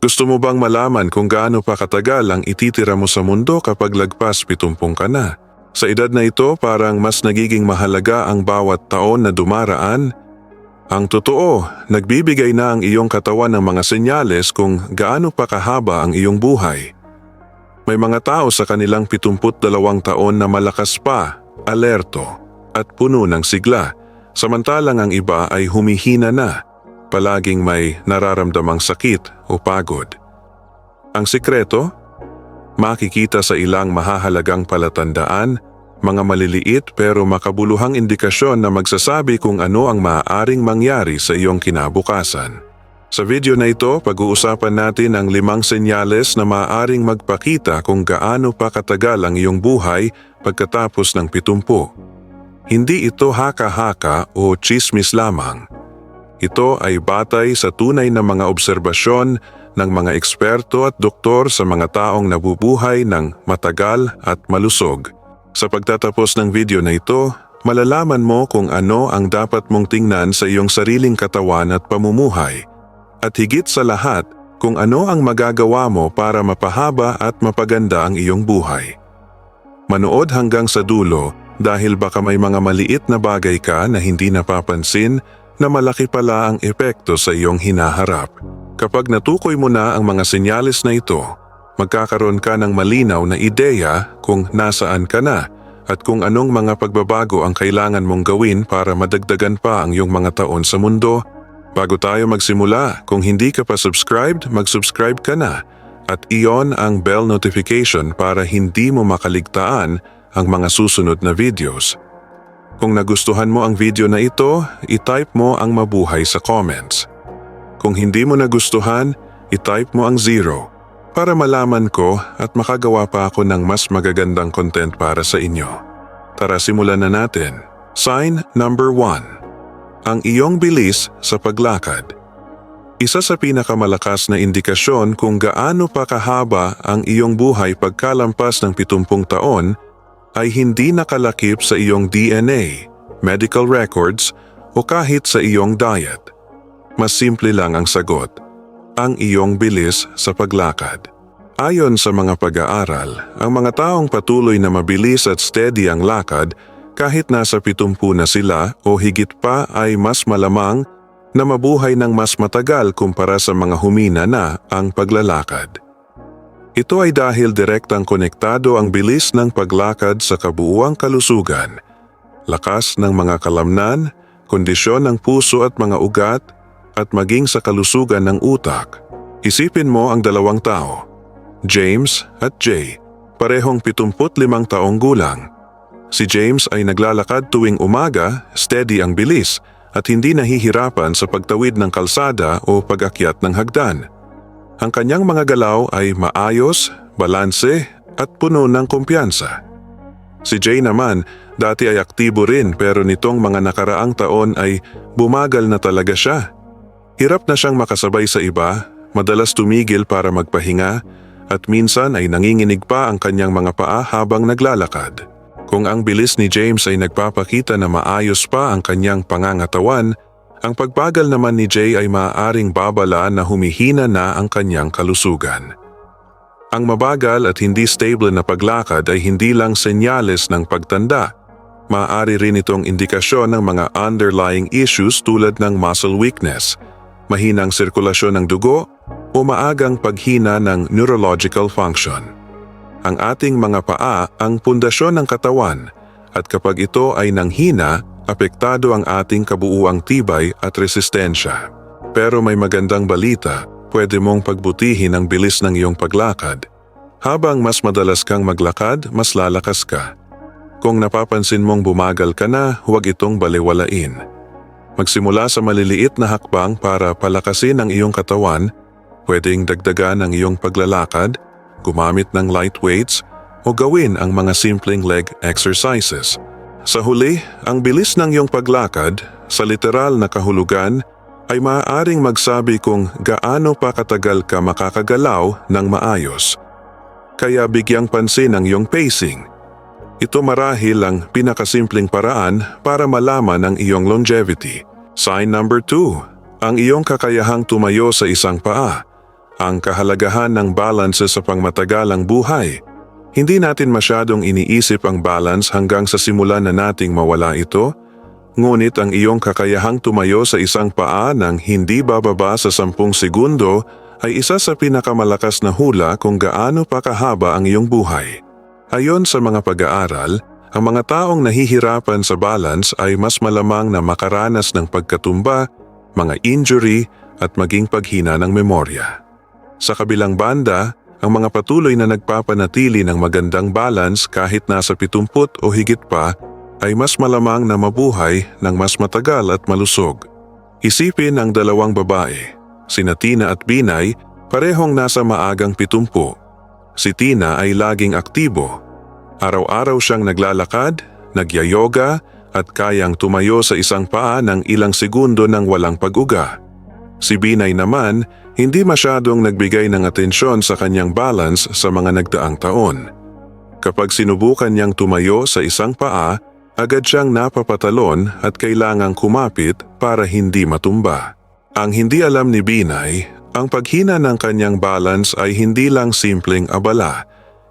Gusto mo bang malaman kung gaano pa katagal ang ititira mo sa mundo kapag lagpas 70 ka na? Sa edad na ito parang mas nagiging mahalaga ang bawat taon na dumaraan. Ang totoo, nagbibigay na ang iyong katawan ng mga senyales kung gaano pa kahaba ang iyong buhay. May mga tao sa kanilang 72 taon na malakas pa, alerto, at puno ng sigla, samantalang ang iba ay humihina na, palaging may nararamdamang sakit o pagod. Ang sikreto? Makikita sa ilang mahahalagang palatandaan, mga maliliit pero makabuluhang indikasyon na magsasabi kung ano ang maaaring mangyari sa iyong kinabukasan. Sa video na ito, pag-uusapan natin ang limang senyales na maaaring magpakita kung gaano pa katagal ang iyong buhay pagkatapos ng pitumpu. Hindi ito haka-haka o chismis lamang. Ito ay batay sa tunay na mga obserbasyon ng mga eksperto at doktor sa mga taong nabubuhay ng matagal at malusog. Sa pagtatapos ng video na ito, malalaman mo kung ano ang dapat mong tingnan sa iyong sariling katawan at pamumuhay. At higit sa lahat, kung ano ang magagawa mo para mapahaba at mapaganda ang iyong buhay. Manood hanggang sa dulo dahil baka may mga maliit na bagay ka na hindi napapansin na malaki pala ang epekto sa iyong hinaharap. Kapag natukoy mo na ang mga senyales na ito, magkakaroon ka ng malinaw na ideya kung nasaan ka na at kung anong mga pagbabago ang kailangan mong gawin para madagdagan pa ang iyong mga taon sa mundo. Bago tayo magsimula, kung hindi ka pa subscribed, mag-subscribe ka na at iyon ang bell notification para hindi mo makaligtaan ang mga susunod na videos. Kung nagustuhan mo ang video na ito, itype mo ang mabuhay sa comments. Kung hindi mo nagustuhan, itype mo ang zero para malaman ko at makagawa pa ako ng mas magagandang content para sa inyo. Tara simulan na natin. Sign number 1. Ang iyong bilis sa paglakad. Isa sa pinakamalakas na indikasyon kung gaano pa kahaba ang iyong buhay pagkalampas ng 70 taon ay hindi nakalakip sa iyong DNA, medical records o kahit sa iyong diet. Mas simple lang ang sagot, ang iyong bilis sa paglakad. Ayon sa mga pag-aaral, ang mga taong patuloy na mabilis at steady ang lakad kahit nasa 70 na sila o higit pa ay mas malamang na mabuhay ng mas matagal kumpara sa mga humina na ang paglalakad. Ito ay dahil direktang konektado ang bilis ng paglakad sa kabuuang kalusugan, lakas ng mga kalamnan, kondisyon ng puso at mga ugat, at maging sa kalusugan ng utak. Isipin mo ang dalawang tao, James at Jay, parehong 75 taong gulang. Si James ay naglalakad tuwing umaga, steady ang bilis, at hindi nahihirapan sa pagtawid ng kalsada o pag-akyat ng hagdan. Ang kanyang mga galaw ay maayos, balanse at puno ng kumpiyansa. Si Jay naman, dati ay aktibo rin pero nitong mga nakaraang taon ay bumagal na talaga siya. Hirap na siyang makasabay sa iba, madalas tumigil para magpahinga at minsan ay nanginginig pa ang kanyang mga paa habang naglalakad. Kung ang bilis ni James ay nagpapakita na maayos pa ang kanyang pangangatawan, ang pagbagal naman ni Jay ay maaaring babala na humihina na ang kanyang kalusugan. Ang mabagal at hindi stable na paglakad ay hindi lang senyales ng pagtanda. Maaari rin itong indikasyon ng mga underlying issues tulad ng muscle weakness, mahinang sirkulasyon ng dugo o maagang paghina ng neurological function. Ang ating mga paa ang pundasyon ng katawan at kapag ito ay nanghina, apektado ang ating kabuuang tibay at resistensya. Pero may magandang balita, pwede mong pagbutihin ang bilis ng iyong paglakad. Habang mas madalas kang maglakad, mas lalakas ka. Kung napapansin mong bumagal ka na, huwag itong baliwalain. Magsimula sa maliliit na hakbang para palakasin ang iyong katawan, pwedeng dagdagan ang iyong paglalakad, gumamit ng light weights, o gawin ang mga simpleng leg exercises. Sa huli, ang bilis ng iyong paglakad, sa literal na kahulugan, ay maaaring magsabi kung gaano pa katagal ka makakagalaw ng maayos. Kaya bigyang pansin ang iyong pacing. Ito marahil ang pinakasimpleng paraan para malaman ang iyong longevity. Sign number 2, ang iyong kakayahang tumayo sa isang paa. ang kahalagahan ng balance sa pangmatagalang buhay. Hindi natin masyadong iniisip ang balance hanggang sa simulan na nating mawala ito, ngunit ang iyong kakayahang tumayo sa isang paa ng hindi bababa sa sampung segundo ay isa sa pinakamalakas na hula kung gaano pa kahaba ang iyong buhay. Ayon sa mga pag-aaral, ang mga taong nahihirapan sa balance ay mas malamang na makaranas ng pagkatumba, mga injury at maging paghina ng memorya. Sa kabilang banda, ang mga patuloy na nagpapanatili ng magandang balance kahit nasa 70 o higit pa ay mas malamang na mabuhay ng mas matagal at malusog. Isipin ang dalawang babae, sina Tina at Binay, parehong nasa maagang 70. Si Tina ay laging aktibo. Araw-araw siyang naglalakad, nagyayoga at kayang tumayo sa isang paa ng ilang segundo ng walang pag-uga. Si Binay naman, hindi masyadong nagbigay ng atensyon sa kanyang balance sa mga nagdaang taon. Kapag sinubukan niyang tumayo sa isang paa, agad siyang napapatalon at kailangang kumapit para hindi matumba. Ang hindi alam ni Binay, ang paghina ng kanyang balance ay hindi lang simpleng abala.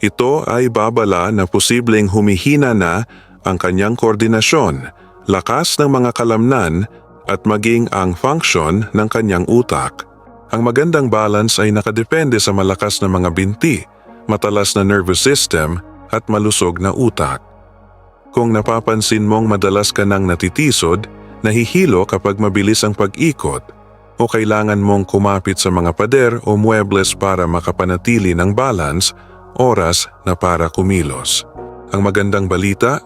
Ito ay babala na posibleng humihina na ang kanyang koordinasyon, lakas ng mga kalamnan at maging ang function ng kanyang utak. Ang magandang balance ay nakadepende sa malakas na mga binti, matalas na nervous system at malusog na utak. Kung napapansin mong madalas ka nang natitisod, nahihilo kapag mabilis ang pag-ikot, o kailangan mong kumapit sa mga pader o muebles para makapanatili ng balance, oras na para kumilos. Ang magandang balita,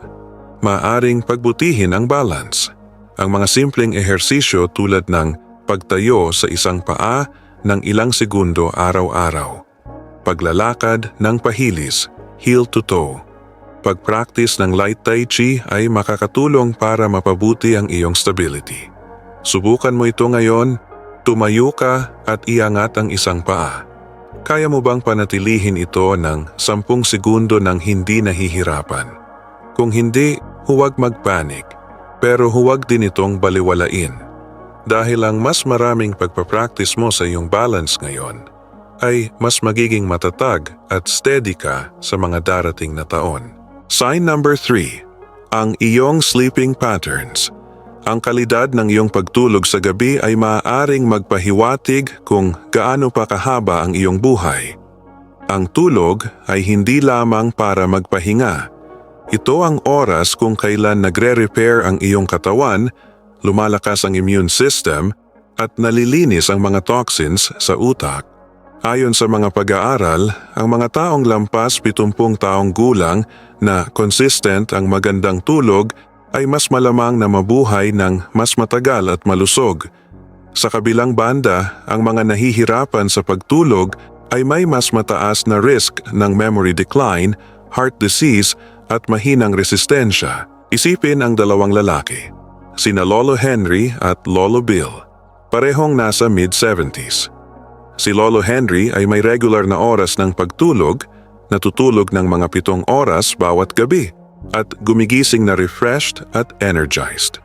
maaring pagbutihin ang balance. Ang mga simpleng ehersisyo tulad ng pagtayo sa isang paa ng ilang segundo araw-araw. Paglalakad ng pahilis, heel to toe. Pag-practice ng light tai chi ay makakatulong para mapabuti ang iyong stability. Subukan mo ito ngayon, tumayo ka at iangat ang isang paa. Kaya mo bang panatilihin ito ng 10 segundo ng hindi nahihirapan? Kung hindi, huwag magpanik, pero huwag din itong baliwalain. Dahil ang mas maraming pagpapractice mo sa iyong balance ngayon, ay mas magiging matatag at steady ka sa mga darating na taon. Sign number 3. Ang iyong sleeping patterns. Ang kalidad ng iyong pagtulog sa gabi ay maaaring magpahiwatig kung gaano pa kahaba ang iyong buhay. Ang tulog ay hindi lamang para magpahinga. Ito ang oras kung kailan nagre-repair ang iyong katawan, lumalakas ang immune system, at nalilinis ang mga toxins sa utak. Ayon sa mga pag-aaral, ang mga taong lampas 70 taong gulang na consistent ang magandang tulog ay mas malamang na mabuhay ng mas matagal at malusog. Sa kabilang banda, ang mga nahihirapan sa pagtulog ay may mas mataas na risk ng memory decline, heart disease at mahinang resistensya. Isipin ang dalawang lalaki, sina Lolo Henry at Lolo Bill. Parehong nasa mid-70s. Si Lolo Henry ay may regular na oras ng pagtulog, natutulog ng mga pitong oras bawat gabi at gumigising na refreshed at energized.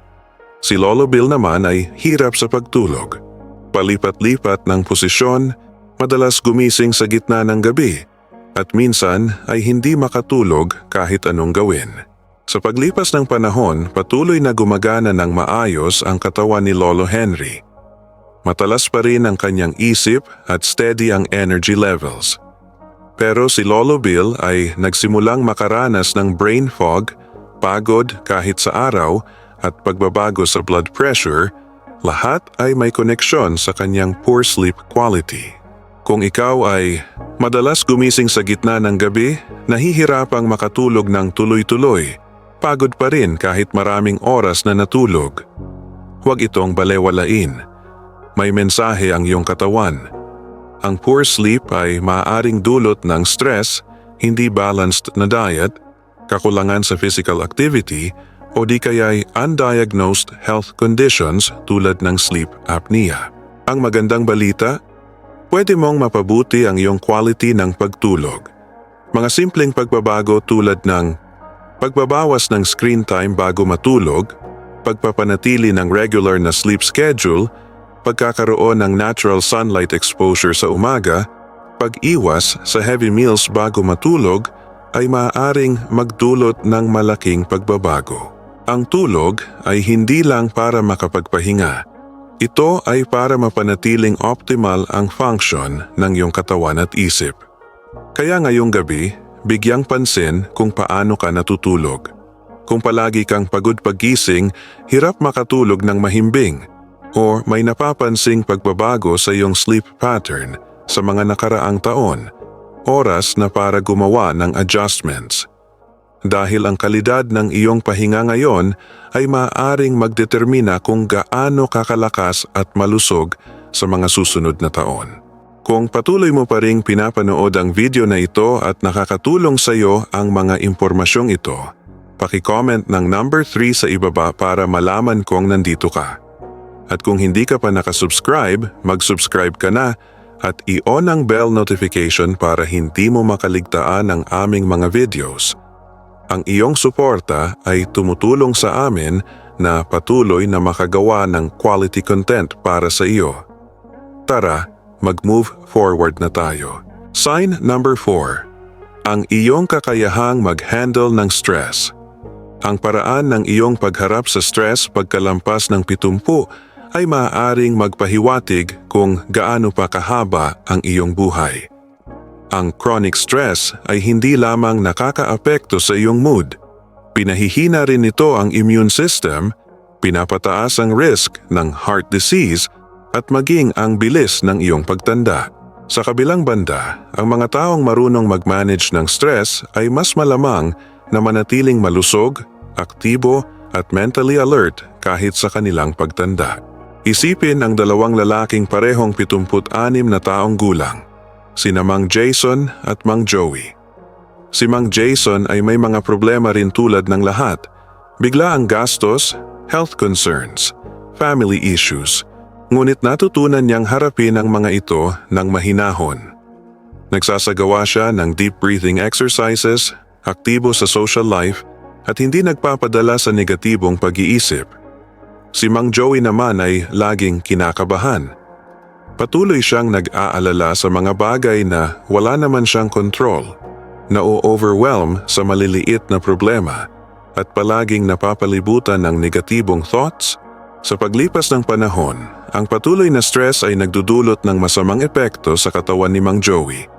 Si Lolo Bill naman ay hirap sa pagtulog. Palipat-lipat ng posisyon, madalas gumising sa gitna ng gabi at minsan ay hindi makatulog kahit anong gawin. Sa paglipas ng panahon, patuloy na gumagana ng maayos ang katawan ni Lolo Henry. Matalas pa rin ang kanyang isip at steady ang energy levels. Pero si Lolo Bill ay nagsimulang makaranas ng brain fog, pagod kahit sa araw at pagbabago sa blood pressure, lahat ay may koneksyon sa kanyang poor sleep quality. Kung ikaw ay madalas gumising sa gitna ng gabi, nahihirapang makatulog ng tuloy-tuloy, pagod pa rin kahit maraming oras na natulog. Huwag itong balewalain may mensahe ang iyong katawan. Ang poor sleep ay maaaring dulot ng stress, hindi balanced na diet, kakulangan sa physical activity, o di kaya'y undiagnosed health conditions tulad ng sleep apnea. Ang magandang balita, pwede mong mapabuti ang iyong quality ng pagtulog. Mga simpleng pagbabago tulad ng pagbabawas ng screen time bago matulog, pagpapanatili ng regular na sleep schedule, pagkakaroon ng natural sunlight exposure sa umaga, pag-iwas sa heavy meals bago matulog ay maaaring magdulot ng malaking pagbabago. Ang tulog ay hindi lang para makapagpahinga. Ito ay para mapanatiling optimal ang function ng iyong katawan at isip. Kaya ngayong gabi, bigyang pansin kung paano ka natutulog. Kung palagi kang pagod pagising, hirap makatulog ng mahimbing, o may napapansing pagbabago sa iyong sleep pattern sa mga nakaraang taon, oras na para gumawa ng adjustments. Dahil ang kalidad ng iyong pahinga ngayon ay maaaring magdetermina kung gaano kakalakas at malusog sa mga susunod na taon. Kung patuloy mo pa ring pinapanood ang video na ito at nakakatulong sa iyo ang mga impormasyong ito, paki-comment ng number 3 sa ibaba para malaman kong nandito ka. At kung hindi ka pa nakasubscribe, mag-subscribe ka na at i-on ang bell notification para hindi mo makaligtaan ang aming mga videos. Ang iyong suporta ay tumutulong sa amin na patuloy na makagawa ng quality content para sa iyo. Tara, mag-move forward na tayo. Sign number 4. Ang iyong kakayahang mag-handle ng stress. Ang paraan ng iyong pagharap sa stress pagkalampas ng pitumpu ay maaaring magpahiwatig kung gaano pa kahaba ang iyong buhay. Ang chronic stress ay hindi lamang nakakaapekto sa iyong mood. Pinahihina rin nito ang immune system, pinapataas ang risk ng heart disease at maging ang bilis ng iyong pagtanda. Sa kabilang banda, ang mga taong marunong mag-manage ng stress ay mas malamang na manatiling malusog, aktibo at mentally alert kahit sa kanilang pagtanda. Isipin ang dalawang lalaking parehong 76 na taong gulang, sina Mang Jason at Mang Joey. Si Mang Jason ay may mga problema rin tulad ng lahat. Bigla ang gastos, health concerns, family issues. Ngunit natutunan niyang harapin ang mga ito ng mahinahon. Nagsasagawa siya ng deep breathing exercises, aktibo sa social life, at hindi nagpapadala sa negatibong pag-iisip. Si Mang Joey naman ay laging kinakabahan. Patuloy siyang nag-aalala sa mga bagay na wala naman siyang kontrol, na overwhelm sa maliliit na problema at palaging napapalibutan ng negatibong thoughts. Sa paglipas ng panahon, ang patuloy na stress ay nagdudulot ng masamang epekto sa katawan ni Mang Joey.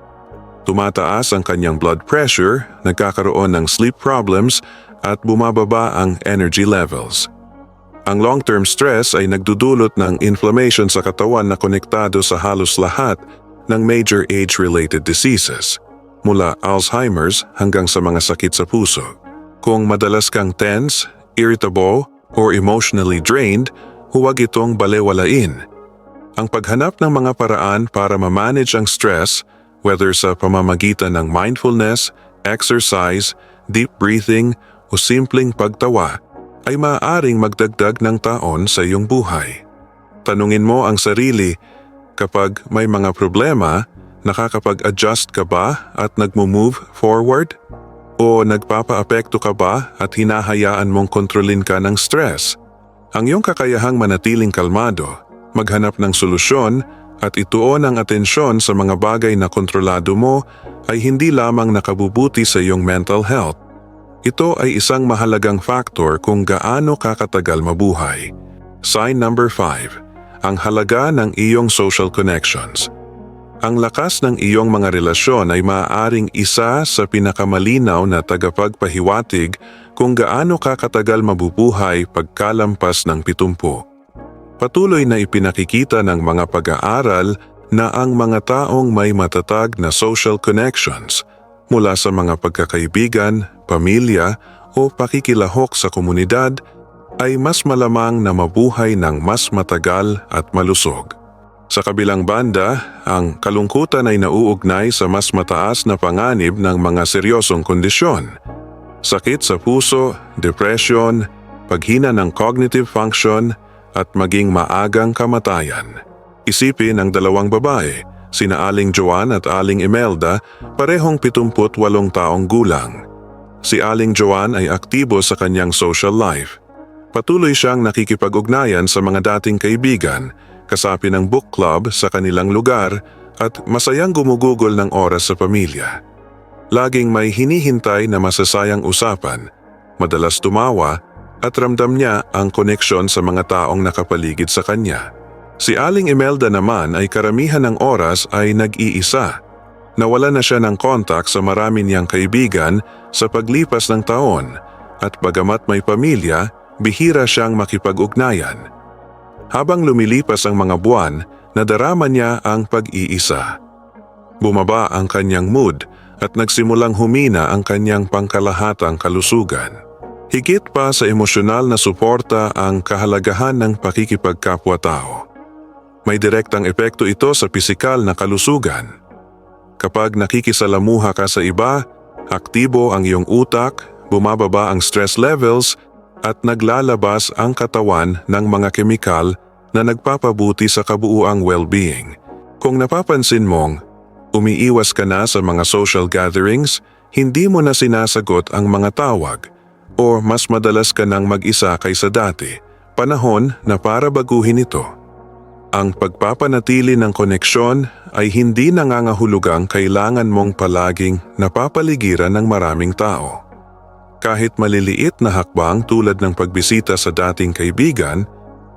Tumataas ang kanyang blood pressure, nagkakaroon ng sleep problems at bumababa ang energy levels. Ang long-term stress ay nagdudulot ng inflammation sa katawan na konektado sa halos lahat ng major age-related diseases, mula Alzheimer's hanggang sa mga sakit sa puso. Kung madalas kang tense, irritable, or emotionally drained, huwag itong balewalain. Ang paghanap ng mga paraan para ma-manage ang stress, whether sa pamamagitan ng mindfulness, exercise, deep breathing, o simpleng pagtawa, ay maaaring magdagdag ng taon sa iyong buhay. Tanungin mo ang sarili, kapag may mga problema, nakakapag-adjust ka ba at nagmo-move forward? O nagpapa-apekto ka ba at hinahayaan mong kontrolin ka ng stress? Ang iyong kakayahang manatiling kalmado, maghanap ng solusyon at ituon ang atensyon sa mga bagay na kontrolado mo ay hindi lamang nakabubuti sa iyong mental health, ito ay isang mahalagang faktor kung gaano kakatagal mabuhay. Sign number 5. Ang halaga ng iyong social connections. Ang lakas ng iyong mga relasyon ay maaaring isa sa pinakamalinaw na tagapagpahiwatig kung gaano kakatagal mabubuhay pagkalampas ng pitumpu. Patuloy na ipinakikita ng mga pag-aaral na ang mga taong may matatag na social connections mula sa mga pagkakaibigan, pamilya o pakikilahok sa komunidad ay mas malamang na mabuhay ng mas matagal at malusog. Sa kabilang banda, ang kalungkutan ay nauugnay sa mas mataas na panganib ng mga seryosong kondisyon. Sakit sa puso, depression, paghina ng cognitive function at maging maagang kamatayan. Isipin ang dalawang babae, sina Aling Joan at Aling Imelda, parehong 78 taong gulang. Si Aling Joan ay aktibo sa kanyang social life. Patuloy siyang nakikipag-ugnayan sa mga dating kaibigan, kasapi ng book club sa kanilang lugar at masayang gumugugol ng oras sa pamilya. Laging may hinihintay na masasayang usapan, madalas tumawa at ramdam niya ang koneksyon sa mga taong nakapaligid sa kanya. Si Aling Imelda naman ay karamihan ng oras ay nag-iisa. Nawala na siya ng kontak sa marami niyang kaibigan sa paglipas ng taon at bagamat may pamilya, bihira siyang makipag-ugnayan. Habang lumilipas ang mga buwan, nadarama niya ang pag-iisa. Bumaba ang kanyang mood at nagsimulang humina ang kanyang pangkalahatang kalusugan. Higit pa sa emosyonal na suporta ang kahalagahan ng pakikipagkapwa-tao. May direktang epekto ito sa pisikal na kalusugan. Kapag nakikisalamuha ka sa iba, aktibo ang iyong utak, bumababa ang stress levels at naglalabas ang katawan ng mga kemikal na nagpapabuti sa kabuuang well-being. Kung napapansin mong umiiwas ka na sa mga social gatherings, hindi mo na sinasagot ang mga tawag o mas madalas ka nang mag-isa kaysa dati, panahon na para baguhin ito. Ang pagpapanatili ng koneksyon ay hindi nangangahulugang kailangan mong palaging napapaligiran ng maraming tao. Kahit maliliit na hakbang tulad ng pagbisita sa dating kaibigan,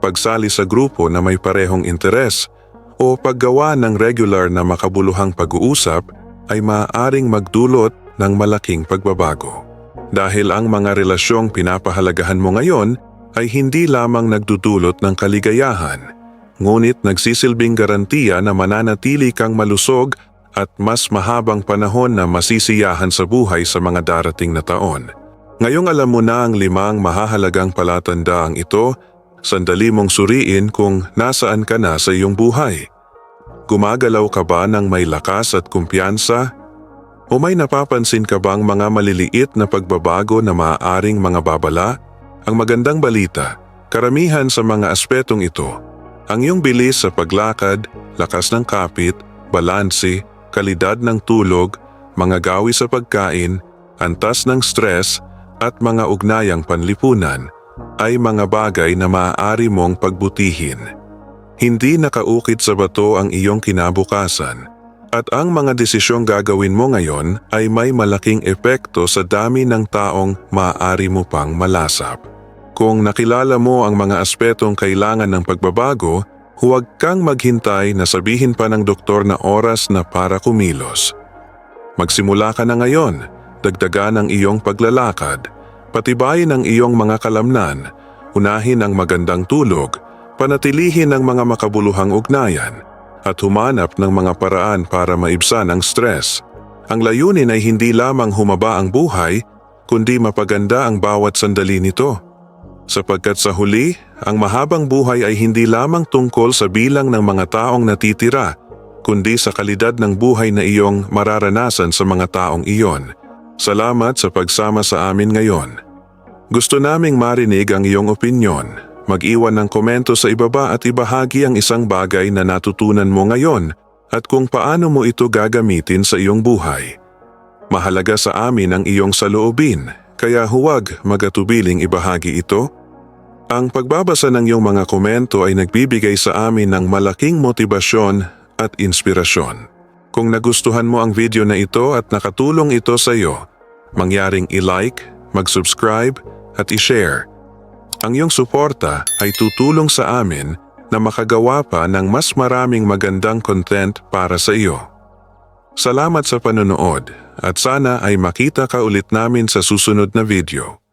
pagsali sa grupo na may parehong interes, o paggawa ng regular na makabuluhang pag-uusap ay maaaring magdulot ng malaking pagbabago. Dahil ang mga relasyong pinapahalagahan mo ngayon ay hindi lamang nagdudulot ng kaligayahan, ngunit nagsisilbing garantiya na mananatili kang malusog at mas mahabang panahon na masisiyahan sa buhay sa mga darating na taon. Ngayong alam mo na ang limang mahahalagang palatandaang ito, sandali mong suriin kung nasaan ka na sa iyong buhay. Gumagalaw ka ba ng may lakas at kumpiyansa? O may napapansin ka bang mga maliliit na pagbabago na maaaring mga babala? Ang magandang balita, karamihan sa mga aspetong ito, ang iyong bilis sa paglakad, lakas ng kapit, balanse, kalidad ng tulog, mga gawi sa pagkain, antas ng stress, at mga ugnayang panlipunan ay mga bagay na maaari mong pagbutihin. Hindi nakaukit sa bato ang iyong kinabukasan at ang mga desisyong gagawin mo ngayon ay may malaking epekto sa dami ng taong maaari mo pang malasap. Kung nakilala mo ang mga aspetong kailangan ng pagbabago, huwag kang maghintay na sabihin pa ng doktor na oras na para kumilos. Magsimula ka na ngayon, dagdagan ang iyong paglalakad, patibayin ang iyong mga kalamnan, unahin ang magandang tulog, panatilihin ang mga makabuluhang ugnayan, at humanap ng mga paraan para maibsan ang stress. Ang layunin ay hindi lamang humaba ang buhay, kundi mapaganda ang bawat sandali nito. Sapagkat sa huli, ang mahabang buhay ay hindi lamang tungkol sa bilang ng mga taong natitira, kundi sa kalidad ng buhay na iyong mararanasan sa mga taong iyon. Salamat sa pagsama sa amin ngayon. Gusto naming marinig ang iyong opinyon. Mag-iwan ng komento sa ibaba at ibahagi ang isang bagay na natutunan mo ngayon at kung paano mo ito gagamitin sa iyong buhay. Mahalaga sa amin ang iyong saloobin, kaya huwag magatubiling ibahagi ito. Ang pagbabasa ng iyong mga komento ay nagbibigay sa amin ng malaking motibasyon at inspirasyon. Kung nagustuhan mo ang video na ito at nakatulong ito sa iyo, mangyaring i-like, mag-subscribe at i-share. Ang iyong suporta ay tutulong sa amin na makagawa pa ng mas maraming magandang content para sa iyo. Salamat sa panonood at sana ay makita ka ulit namin sa susunod na video.